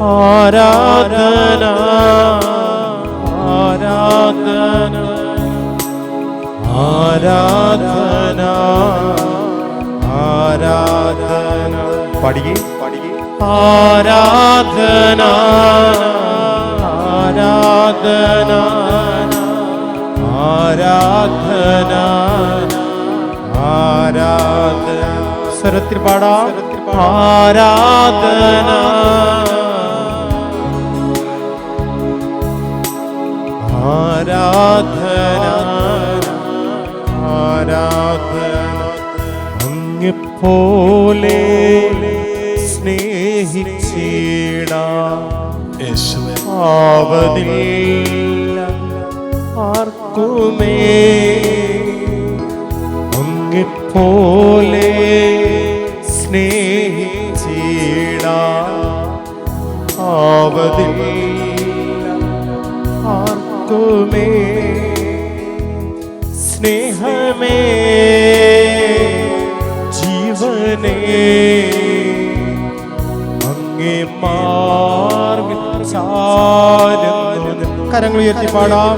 ആരാധന ആരാധന ആരാധന ആരാധന. പഠിക്കേ ആരാധന ആരാധന ആരാധന ആരാധന. സ്വരത്തിൽ പാടാ. ആരാധന. ആരാധന ആരാധന അങ്ങിപ്പോലെ സ്നേഹിച്ചിട ആവതില്ല ആർക്കുമേ? അങ്ങിപ്പോലെ സ്നേഹിച്ചിട ആവതില്ല. ആർക്കുമേ സ്നേഹമേ ജീവനേ അങ്ങേ മാർഗിച്ചാലും കരങ്ങൾ ഉയർത്തി പാടാം.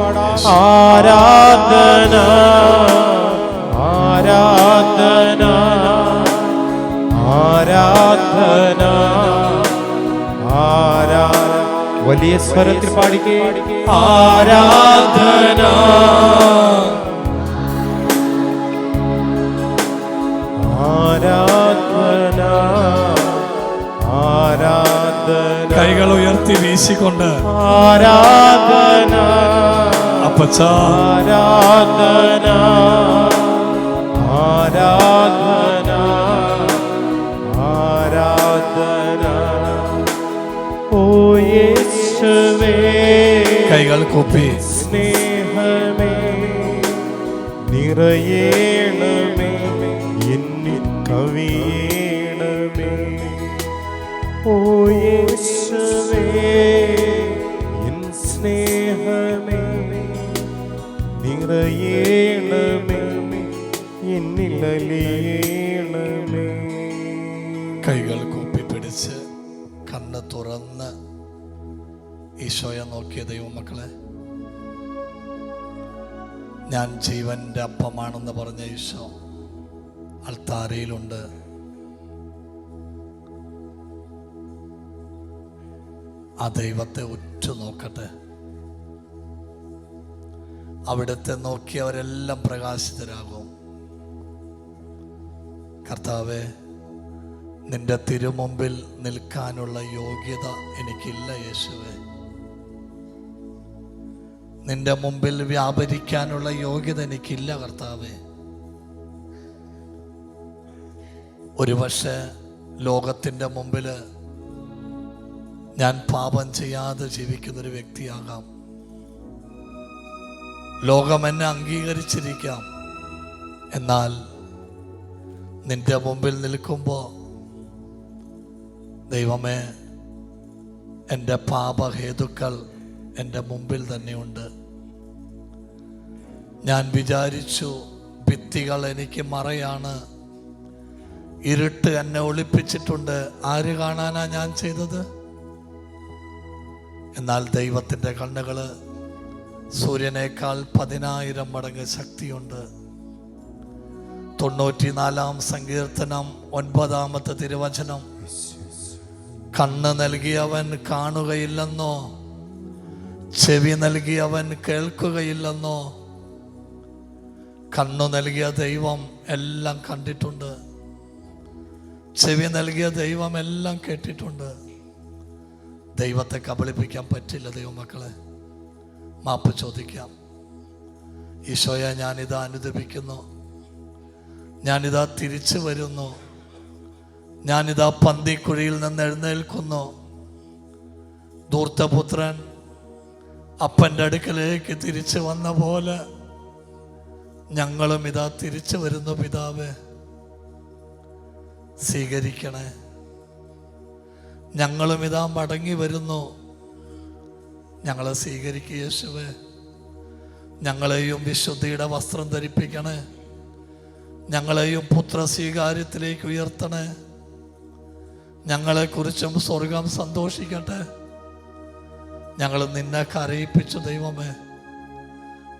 ആരാധന വലിയ സ്വരത്തിൽ പാടിക്കേ. ആരാധന. ആരാധന. ആരാധന. കൈകൾ ഉയർത്തി വീശിക്കൊണ്ട്. ആരാധന. അപ്പച്ച. ആരാധന. ആരാധന. കൈകൾ കൊപ്പി. സ്നേഹമേ നിറയേണമേ എന്നിൽ കവിയേണമേ. ഓ യേശുവേ എൻ സ്നേഹമേ നിറയേണമേ എന്നിൽ അലിയേണമേ. കൈകൾ ഈശോയെ നോക്കിയ ദൈവമക്കളെ ഞാൻ ജീവന്റെ അപ്പമാണെന്ന് പറഞ്ഞ ഈശോ അൾത്താരയിലുണ്ട്. ആ ദൈവത്തെ ഉറ്റു നോക്കട്ടെ അവിടുത്തെ നോക്കിയവരെല്ലാം പ്രകാശിതരാകും. കർത്താവെ നിന്റെ തിരുമുമ്പിൽ നിൽക്കാനുള്ള യോഗ്യത എനിക്കില്ല യേശുവെ. നിന്റെ മുമ്പിൽ വ്യാപരിക്കാനുള്ള യോഗ്യത എനിക്കില്ല കർത്താവ്. ഒരുപക്ഷെ ലോകത്തിന്റെ മുമ്പിൽ ഞാൻ പാപം ചെയ്യാതെ ജീവിക്കുന്നൊരു വ്യക്തിയാകാം. ലോകം എന്നെ അംഗീകരിച്ചിരിക്കാം. എന്നാൽ നിന്റെ മുമ്പിൽ നിൽക്കുമ്പോൾ ദൈവമേ എന്റെ പാപഹേതുക്കൾ എന്റെ മുമ്പിൽ തന്നെയുണ്ട്. ഞാൻ വിചാരിച്ചു ഭിത്തികൾ എനിക്ക് മറയാണ്. ഇരുട്ട് എന്നെ ഒളിപ്പിച്ചിട്ടുണ്ട്. ആര് കാണാനാ ഞാൻ ചെയ്തത്? എന്നാൽ ദൈവത്തിന്റെ കണ്ണുകൾ സൂര്യനേക്കാൾ പതിനായിരം മടങ്ങ് ശക്തിയുണ്ട്. തൊണ്ണൂറ്റിനാലാം സങ്കീർത്തനം ഒൻപതാമത്തെ തിരുവചനം. കണ്ണ് നൽകിയവൻ കാണുകയില്ലെന്നോ ചെവി നൽകിയവൻ കേൾക്കുകയില്ലെന്നോ കണ്ണു നൽകിയ ദൈവം എല്ലാം കണ്ടിട്ടുണ്ട്. ചെവി നൽകിയ ദൈവം എല്ലാം കേട്ടിട്ടുണ്ട്. ദൈവത്തെ കബളിപ്പിക്കാൻ പറ്റില്ല ദൈവമക്കളെ. മാപ്പ് ചോദിക്കാം. ഈശോയെ ഞാനിത് അനുദപിക്കുന്നു. ഞാനിതാ തിരിച്ചു വരുന്നു. ഞാനിതാ പന്തിക്കുഴിയിൽ നിന്ന് എഴുന്നേൽക്കുന്നു. ദൂർത്തപുത്രൻ അപ്പന്റെ അടുക്കലേക്ക് തിരിച്ചു വന്ന പോലെ ഞങ്ങളും ഇതാ തിരിച്ചു വരുന്നു പിതാവ്. സ്വീകരിക്കണേ. ഞങ്ങളും ഇതാ മടങ്ങി വരുന്നു. ഞങ്ങളെ സ്വീകരിക്കുക യേശുവേ. ഞങ്ങളെയും വിശുദ്ധിയുടെ വസ്ത്രം ധരിപ്പിക്കണേ. ഞങ്ങളെയും പുത്ര സ്വീകാര്യത്തിലേക്ക് ഉയർത്തണേ. ഞങ്ങളെക്കുറിച്ചും സ്വർഗം സന്തോഷിക്കട്ടെ. ഞങ്ങൾ നിന്നെ കരയിപ്പിച്ചു ദൈവമേ.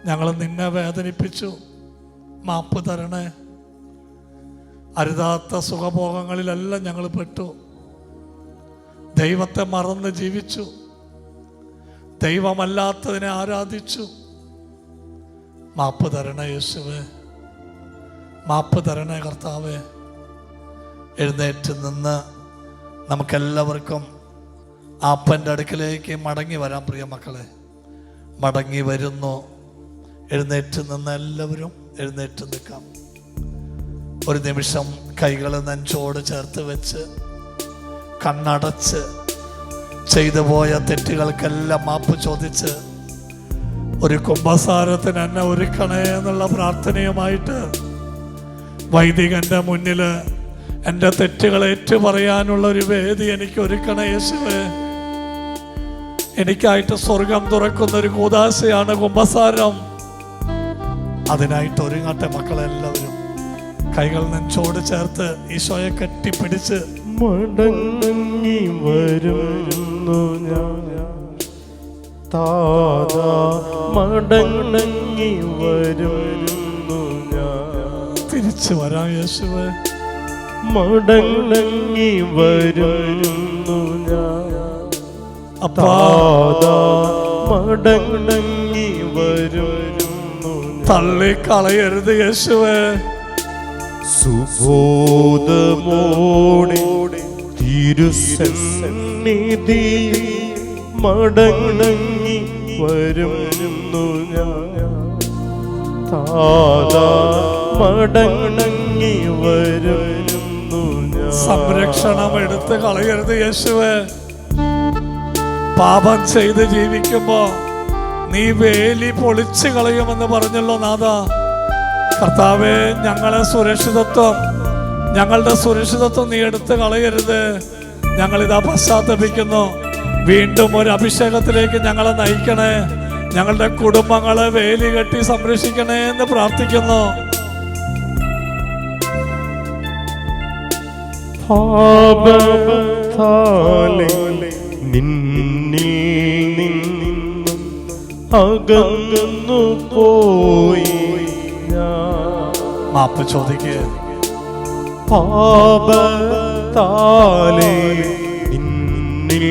ഞങ്ങൾ നിന്നെ വേദനിപ്പിച്ചു. മാപ്പ് തരണേ. അരുതാത്ത സുഖഭോഗങ്ങളിലെല്ലാം ഞങ്ങൾ പെട്ടു. ദൈവത്തെ മറന്ന് ജീവിച്ചു. ദൈവമല്ലാത്തതിനെ ആരാധിച്ചു. മാപ്പ് തരണേ യേശുവേ. മാപ്പ് തരണേ കർത്താവേ. എഴുന്നേറ്റ് നിന്ന് നമുക്കെല്ലാവർക്കും ആപ്പന്റെ അടുക്കിലേക്ക് മടങ്ങി വരാം പ്രിയ മക്കളെ. മടങ്ങി വരുന്നു. എഴുന്നേറ്റ് നിന്ന് എല്ലാവരും എഴുന്നേറ്റ് നിൽക്കാം. ഒരു നിമിഷം കൈകൾ നെഞ്ചോട് ചേർത്ത് വെച്ച് കണ്ണടച്ച് ചെയ്തു പോയ തെറ്റുകൾക്കെല്ലാം മാപ്പ് ചോദിച്ച് ഒരു കുംഭസാരത്തിന് എന്നെ ഒരുക്കണേ എന്നുള്ള പ്രാർത്ഥനയുമായിട്ട് വൈദികന്റെ മുന്നിൽ എന്റെ തെറ്റുകൾ ഏറ്റുപറയാനുള്ള ഒരു വേദി എനിക്ക് ഒരുക്കണ യേശുവേ. എനിക്കായിട്ട് സ്വർഗം തുറക്കുന്ന ഒരു കൂതാശയാണ് കുംഭസാരം. അതിനായിട്ട് ഒരുങ്ങാത്ത മക്കളെല്ലാവരും. കൈകൾ നെഞ്ചോട് ചേർത്ത് ഈശോയെ കെട്ടിപ്പിടിച്ച് മടങ്ങി വരുന്നു ഞാൻ. താതാ മടങ്ങി വരുന്നു ഞാൻ. തിരിച്ചു വരാം യേശുവേ. മടങ്ങി വരുന്നു ഞാൻ. അപ്പാതാ മടങ്ങി തള്ളിക്കളയരുത് യേശുവേ. സുബോധമോടെ തിരുസന്നിധി മടങ്ങി വരുന്നു ഞാൻ. താതാ മടങ്ങി വരുന്നു ഞാൻ. സംരക്ഷണം എടുത്ത് കളയരുത് യേശുവേ. പാപം ചെയ്ത് ജീവിക്കുമ്പോ നീ വേലി പൊളിച്ചു കളയുമെന്ന് പറഞ്ഞല്ലോ നാഥ. കർത്താവെ ഞങ്ങളെ സുരക്ഷിതത്വം ഞങ്ങളുടെ സുരക്ഷിതത്വം നീ എടുത്ത് കളയരുത്. ഞങ്ങളിതാ പശ്ചാത്തപിക്കുന്നു. വീണ്ടും ഒരു അഭിഷേകത്തിലേക്ക് ഞങ്ങളെ നയിക്കണേ. ഞങ്ങളുടെ കുടുംബങ്ങളെ വേലി കെട്ടി സംരക്ഷിക്കണേ എന്ന് പ്രാർത്ഥിക്കുന്നു. നിന്നിൽ നിന്നും അകന്നു പോയി ഞാൻ. മാപ്പ് ചോദിക്കുക പാപ നിന്നിൽ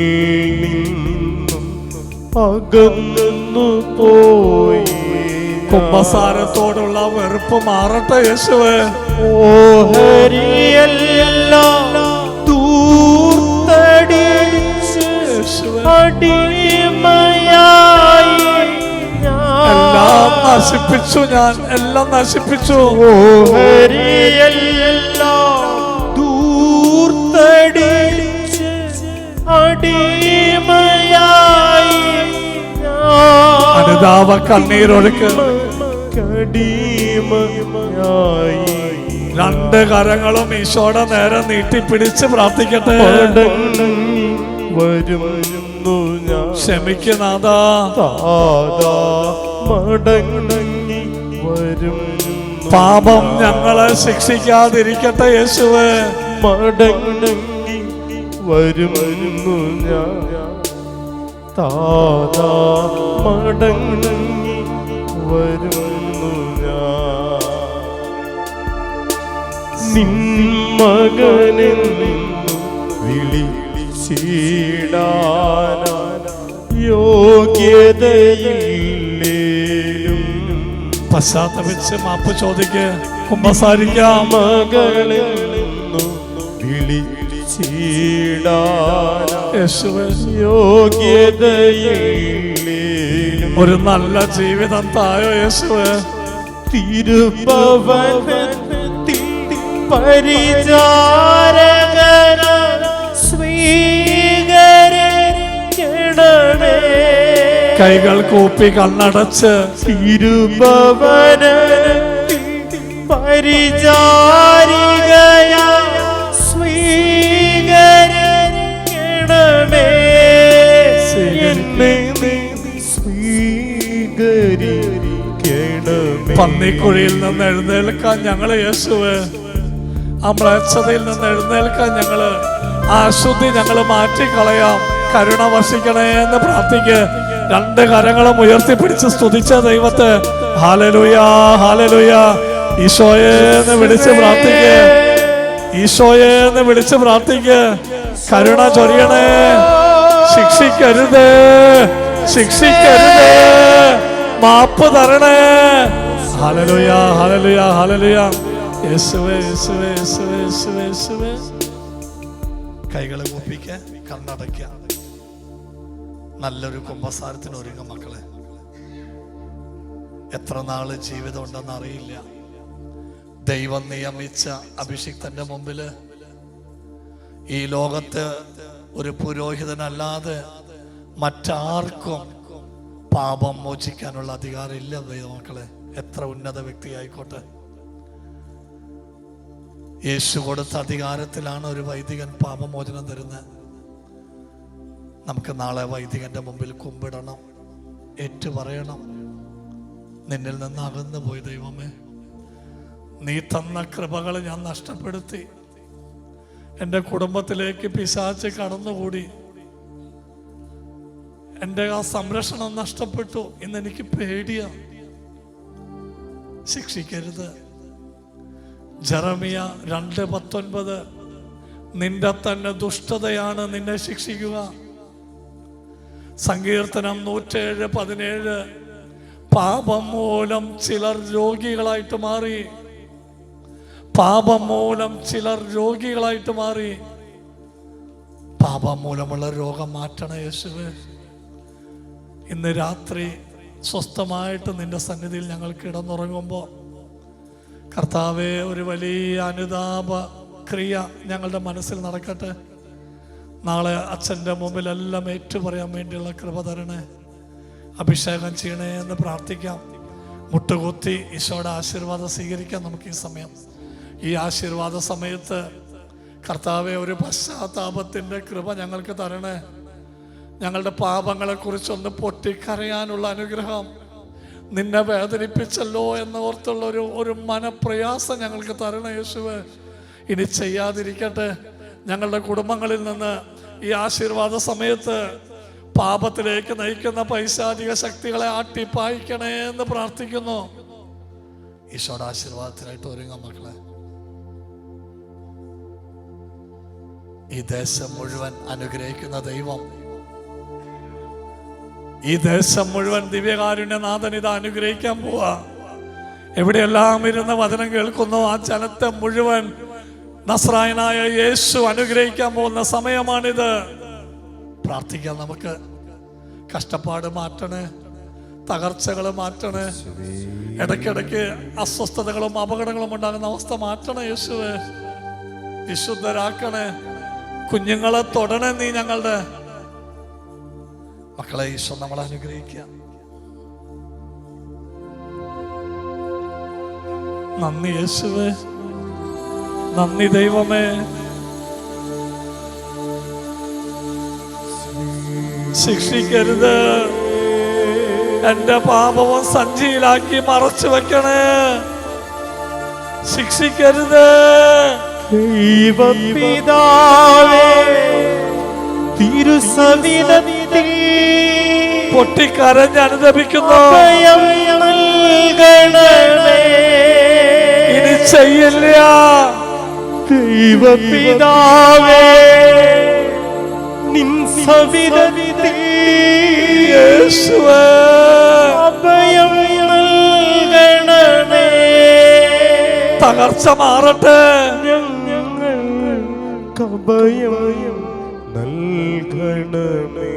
നിന്നും അകന്നു പോയി കുംഭസാരത്തോടുള്ള വെറുപ്പ് മാറട്ടെ യേശുവേ. ഓഹരിയെല്ലാം ദൂർത്തടിച്ച് അടിമയായി എല്ലാം നശിപ്പിച്ചു ഞാൻ എല്ലാം നശിപ്പിച്ചു. അടിമയായി അനുതാപ കണ്ണീരൊഴുക്ക്. രണ്ട് കരങ്ങളും ഈശോടെ നേരെ നീട്ടിപ്പിടിച്ച് പ്രാർത്ഥിക്കട്ടെ. വരുന്നു ഞാൻ. മടങ്ങി വരും. പാപം ഞങ്ങളെ ശിക്ഷിക്കാതിരിക്കട്ടെ യേശുവേ. മടങ്ങി വരുന്നു ഞാൻ താതാ മടങ്ങി വരുന്നു ഞാൻ. നിന്മകനിൽ നിന്നു വിളിച്ചിടാന. യോഗ്യതയില്ലേലും പശ്ചാത്തപിച്ച് മാപ്പ് ചോദിക്ക്. കുമ്പസാരിക്കാം. ഒരു നല്ല ജീവിതം തായോ യേശുവേ. തിരുഭവനത്തിൽ പരിചാരകന സ്വീകരിക്കണമേ കൈകൾ കൂപ്പി കണ്ണടച്ച് പരിചാരികയ പന്നിക്കുഴിയിൽ നിന്ന് എഴുന്നേൽക്കാൻ ഞങ്ങൾ യേശുവേ. അമ്ലേച്ഛതയിൽ നിന്ന് എഴുന്നേൽക്കാൻ ഞങ്ങൾ. ആ അശുദ്ധി ഞങ്ങൾ മാറ്റിക്കളയാം. കരുണ വർഷിക്കണേ എന്ന് പ്രാർത്ഥിക്ക്. രണ്ട് കരങ്ങളും ഉയർത്തിപ്പിടിച്ച് സ്തുതിച്ച ദൈവത്തെ. ഹാലലുയാ ഹാലലുയാ ഈശോയെന്ന് വിളിച്ച് പ്രാർത്ഥിക്ക്. ഈശോയെന്ന് വിളിച്ച് പ്രാർത്ഥിക്ക്. കരുണ ചൊരിയണേ. ശിക്ഷിക്കരുത്. ശിക്ഷിക്കരുത്. മാപ്പ് തരണേ. ഹാലലുയാ ഹാലലുയാ ഹാലലുയാ യേശുവേ യേശുവേ യേശുവേ യേശുവേ കൈകളെ ഒപ്പിക്ക കണ്ണടയ്ക്ക. നല്ലൊരു കുമ്പസാരത്തിന് ഒരുങ്ങ മക്കളെ. എത്ര നാൾ ജീവിതം ഉണ്ടെന്ന് അറിയില്ല. ദൈവം നിയമിച്ച അഭിഷിക്തന്റെ മുമ്പിൽ ഈ ലോകത്ത് ഒരു പുരോഹിതനല്ലാതെ മറ്റാർക്കും പാപം മോചിക്കാനുള്ള അധികാരമില്ല ദൈവമക്കളെ എത്ര ഉന്നത വ്യക്തിയായിക്കോട്ടെ. യേശു കൊടുത്ത അധികാരത്തിലാണ് ഒരു വൈദികൻ പാപമോചനം തരുന്നത്. നമുക്ക് നാളെ വൈദികന്റെ മുമ്പിൽ കുമ്പിടണം. ഏറ്റു പറയണം. നിന്നിൽ നിന്ന് അകന്നു പോയി ദൈവമേ. നീ തന്ന കൃപകൾ ഞാൻ നഷ്ടപ്പെടുത്തി. എന്റെ കുടുംബത്തിലേക്ക് പിശാച്ച് കടന്നുകൂടി. എന്റെ ആ സംരക്ഷണം നഷ്ടപ്പെട്ടു ഇന്ന് എനിക്ക് പേടിയാ. ശിക്ഷിക്കരുത്. ജറമിയ രണ്ട് പത്തൊൻപത്. നിന്റെ തന്നെ ദുഷ്ടതയാണ് നിന്നെ ശിക്ഷിക്കുക. സങ്കീർത്തനം നൂറ്റേഴ് പതിനേഴ്. പാപം മൂലം ചിലർ രോഗികളായിട്ട് മാറി. പാപം മൂലം ചിലർ രോഗികളായിട്ട് മാറി. പാപം മൂലമുള്ള രോഗം മാറ്റണ യേശുവേ. ഇന്ന് രാത്രി സ്വസ്ഥമായിട്ട് നിന്റെ സന്നിധിയിൽ ഞങ്ങൾ കിടന്നുറങ്ങുമ്പോൾ കർത്താവെ ഒരു വലിയ അനുതാപ ക്രിയ ഞങ്ങളുടെ മനസ്സിൽ നടക്കട്ടെ. നാളെ അച്ഛന്റെ മുമ്പിലെല്ലാം ഏറ്റുപറയാൻ വേണ്ടിയുള്ള കൃപ തരണേ. അഭിഷേകം ചെയ്യണേ എന്ന് പ്രാർത്ഥിക്കാം. മുട്ടുകുത്തി ഈശോയുടെ ആശീർവാദം സ്വീകരിക്കാം നമുക്ക് ഈ സമയം. ഈ ആശീർവാദ സമയത്ത് കർത്താവെ ഒരു പശ്ചാത്താപത്തിന്റെ കൃപ ഞങ്ങൾക്ക് തരണേ. ഞങ്ങളുടെ പാപങ്ങളെക്കുറിച്ചൊന്ന് പൊട്ടിക്കരയാനുള്ള അനുഗ്രഹം നിന്നെ വേദനിപ്പിച്ചല്ലോ എന്നോർത്തുള്ള ഒരു ഒരു മനപ്രയാസം ഞങ്ങൾക്ക് തരണേ യേശുവേ. ഇനി ചെയ്യാതിരിക്കട്ടെ. ഞങ്ങളുടെ കുടുംബങ്ങളിൽ നിന്ന് ഈ ആശീർവാദ സമയത്ത് പാപത്തിലേക്ക് നയിക്കുന്ന പൈശാചിക ശക്തികളെ ആട്ടിപ്പായിക്കണേ എന്ന് പ്രാർത്ഥിക്കുന്നു. ഈശോയുടെ ആശീർവാദത്തിനായിട്ട് ഒരുങ്ങാം മക്കളെ. ഈ ദേശം മുഴുവൻ അനുഗ്രഹിക്കുന്ന ദൈവം. ഈ ദേശം മുഴുവൻ ദിവ്യകാരുണ്യനാഥൻ ഇത് അനുഗ്രഹിക്കാൻ പോവാ. എവിടെയെല്ലാം ഇരുന്ന് വചനം കേൾക്കുന്നു ആ ചലത്തെ മുഴുവൻ നസ്രായനായ യേശു അനുഗ്രഹിക്കാൻ പോകുന്ന സമയമാണിത്. പ്രാർത്ഥിക്കാം നമുക്ക് കഷ്ടപ്പാട് മാറ്റണേ തകർച്ചകൾ മാറ്റണേ ഇടയ്ക്കിടയ്ക്ക് അസ്വസ്ഥതകളും അപകടങ്ങളും ഉണ്ടാകുന്ന അവസ്ഥ മാറ്റണേ യേശുവേ. വിശുദ്ധരാക്കണേ കുഞ്ഞുങ്ങളെ തൊടണേ നീ ഞങ്ങളുടെ മക്കളെ ഈശോ നമ്മളെ അനുഗ്രഹിക്കുക. നന്ദി യേശുവേ. നന്ദി ദൈവമേ. ശിക്ഷിക്കരുത്. എന്റെ പാപവും സഞ്ചിയിലാക്കി മറച്ചു വെക്കണേ. ശിക്ഷിക്കരുത്. ദൈവപിതാവേ തിരുസവിധത്തിൽ പൊട്ടിക്കരഞ്ഞ് അനുദപിക്കുന്നു. ഇനി ചെയ്യില്ല. ദൈവപിതാവേ നിൻ സവിധത്തിൽ യേശുവേ അഭയം നൽകണമേ. തകർച്ച മാറട്ടെ. ഞങ്ങൾ കഭയം നൽകണമേ.